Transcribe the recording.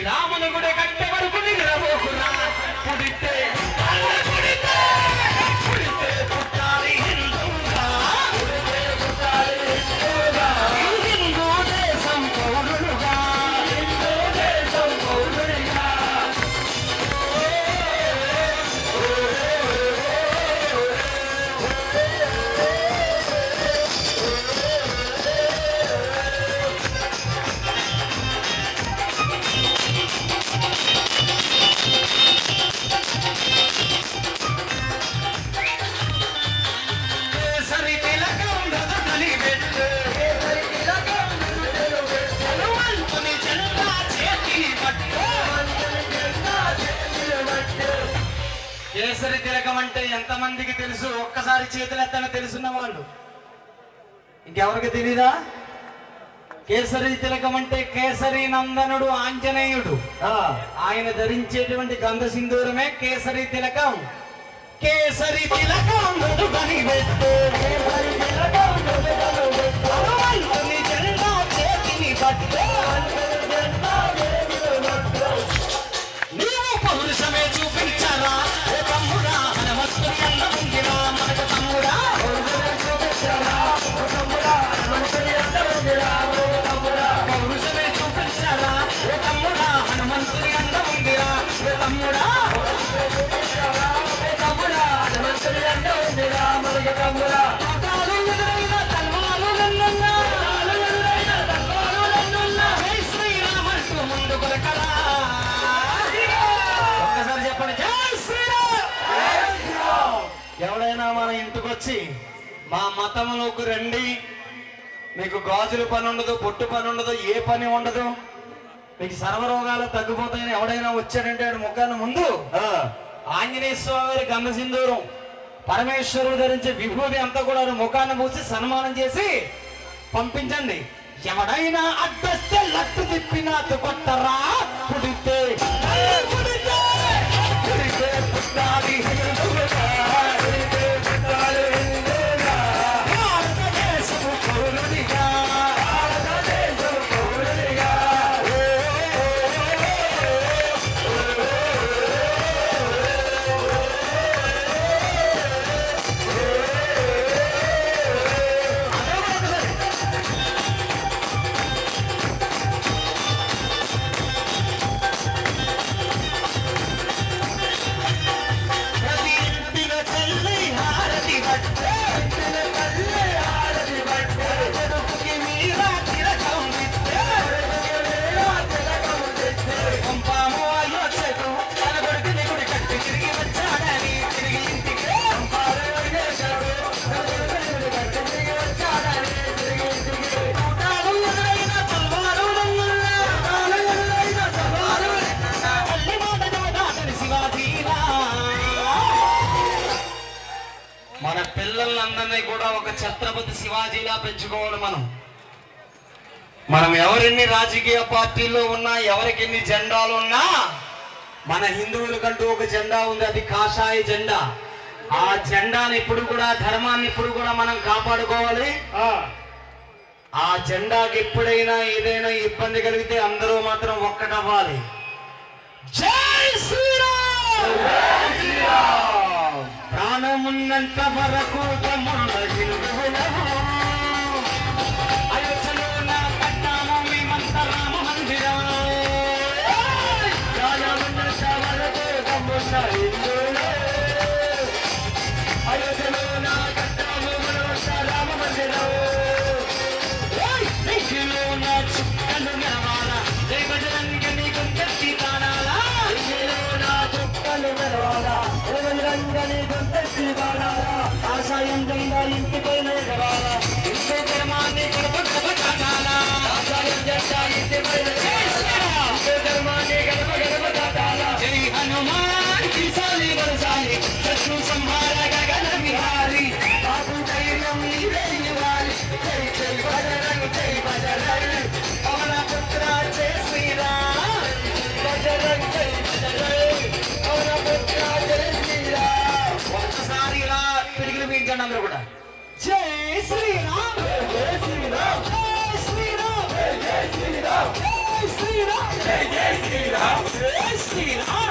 శ్రీరాముని గుడి కట్టే వరకు కేసరి అంటే ఎంతమందికి తెలుసు? ఒక్కసారి చేతులు ఎత్తని తెలుసున్న వాళ్ళు. ఇంకెవరికి తెలీదా? కేసరి తిలకం అంటే కేసరి నందనుడు ఆంజనేయుడు. ఆయన ధరించేటువంటి గంధ సింధూరమే కేసరి తిలకం కేసరి తిలకం. కేసరి తిలకం. ఎవడైనా మన ఇంటికి వచ్చి మా మతంలోకి రండి. మీకు గాజుల పని ఉండదు పొట్టు పని ఉండదు ఏ పని ఉండదు. మీకు సర్వరోగాలు తగ్గిపోతాయని ఎవడైనా వచ్చాడంటే ఆడి ముఖాన్ని ముందు ఆంజనేయ స్వామి వారి గంధ సింధూరం పరమేశ్వరుడు ధరించే విభూతి అంతా కూడా ముఖాన్ని పూసి సన్మానం చేసి పంపించండి. ఎవడైనా అడ్డస్తే లట్టు తిప్పినా కొట్టరా? పుడితే. పుడితే, పుడితే పుట్టాలి. మన పిల్లలందరినీ కూడా ఒక ఛత్రపతి శివాజీలా పెంచుకోవాలి మనం. మనం ఎవరెన్ని రాజకీయ పార్టీల్లో ఉన్నా ఎవరికి ఎన్ని జెండాలు ఉన్నా మన హిందువులకంటూ ఒక జెండా ఉంది అది కాషాయ జెండా. ఆ జెండాని ఇప్పుడు కూడా ధర్మాన్ని ఇప్పుడు కూడా మనం కాపాడుకోవాలి. ఆ, జెండాకి ఎప్పుడైనా ఏదైనా ఇబ్బంది కలిగితే అందరూ మాత్రం ఒక్కటవ్వాలి. జై శ్రీరామ్! ఉన్నంత వరకు అయోధ్యలో నా పట్టాము కట్టాము మేమంత రామ మందిరం. ప్రాణమున్నంత వరకు ఆశయం జెండా ఇంటిపైన ఎగరాలా. హిందూ ధర్మాన్ని వినిపించండి అందరూ కూడా. జై శ్రీరామ్! జై శ్రీరామ్! జై శ్రీరామ్! జై శ్రీరామ్! జై శ్రీరామ్! జై శ్రీరామ్! జై శ్రీరామ్!